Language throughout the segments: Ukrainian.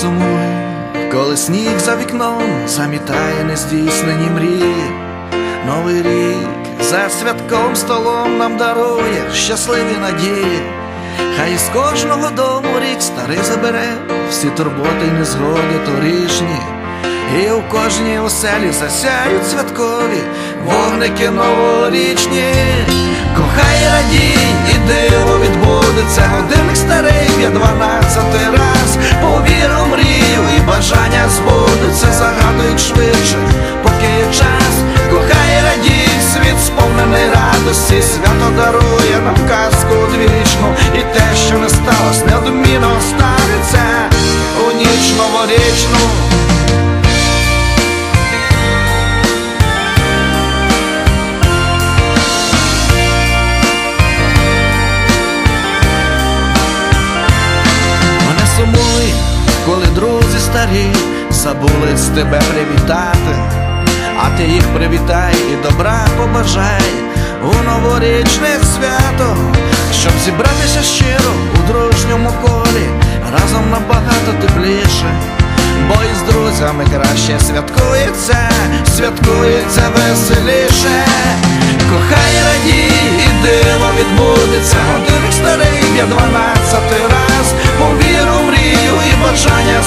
сумуй, коли сніг за вікном замітає нездійснені мрії. Новий рік за святком столом нам дарує щасливі надії. Хай із кожного дому рік старий забере всі турботи й незгоди торішні. І у кожній оселі засяють святкові вогники новорічні. Кохай радій, і диво відбудеться, годинник старий є дванадцятий раз. Повір у мрію і бажання збудуться, загадують швидше, поки є час. Кохай радій, світ сповнений радості, свято дарує нам казку одвічну, і те, що не сталося, неодмінно станеться у ніч новорічну. Друзі забули з тебе привітати, а ти їх привітай і добра побажай у новорічне свято, щоб зібратися щиро у дружньому колі, разом набагато тепліше, бо із друзями краще святкується, святкується веселіше. Кохай радій, і диво відбудеться, годинник старий є дванадцятий раз. Повір у мрію і бажання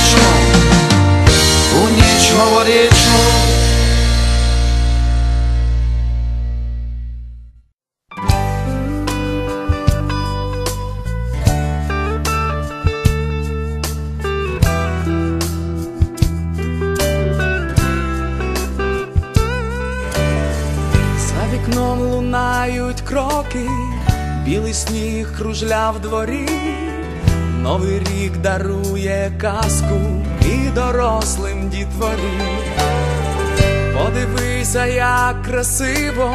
новорічну, у ніч вікном лунають кроки, білий сніг кружля в дворі, Новий рік дарує казку і дорослим дітворі. Подивися, як красиво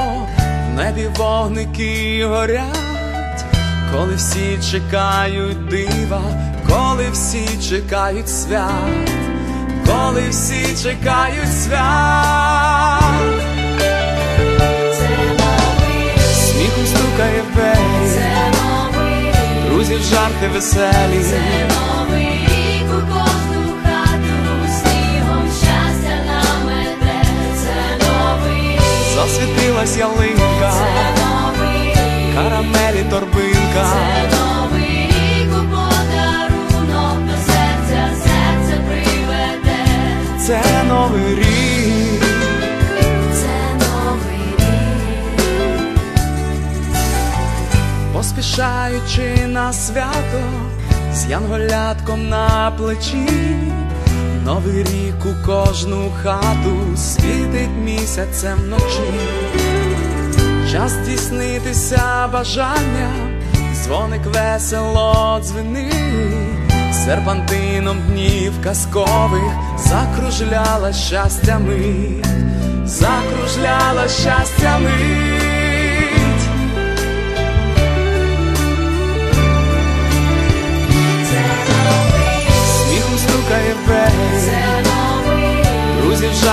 в небі вогники горять, коли всі чекають дива, коли всі чекають свят, коли всі чекають свят. Друзів жарти веселі, Це Новий рік у кожну хату снігом щастя намете. Це новий рік, засвітилась ялинка, поспішаючи на свято, з янголятком на плечі, новий рік у кожну хату світить місяцем вночі. Час здійснитися бажання, дзвоник весело дзвенить, серпантином днів казкових закружляла щастя мить, закружляла щастя мить.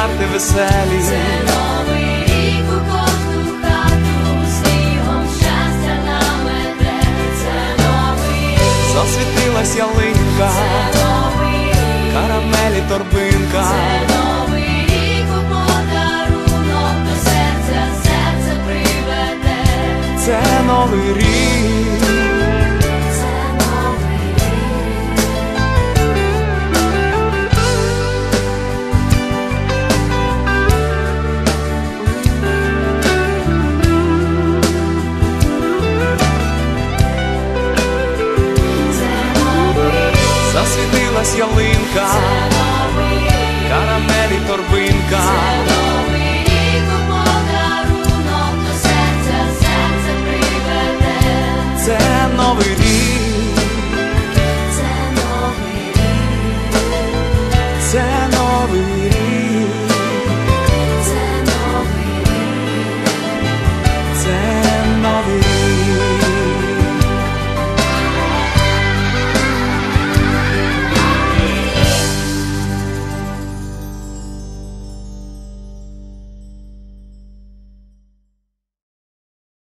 жарти веселі. Це новий рік у кожну хату, снігом щастя на мене, це новий рік. Засвітилась ялинка, це новий рік. карамелі торбинка. Це новий рік подарунок до серця, серце приведе. Це новий рік.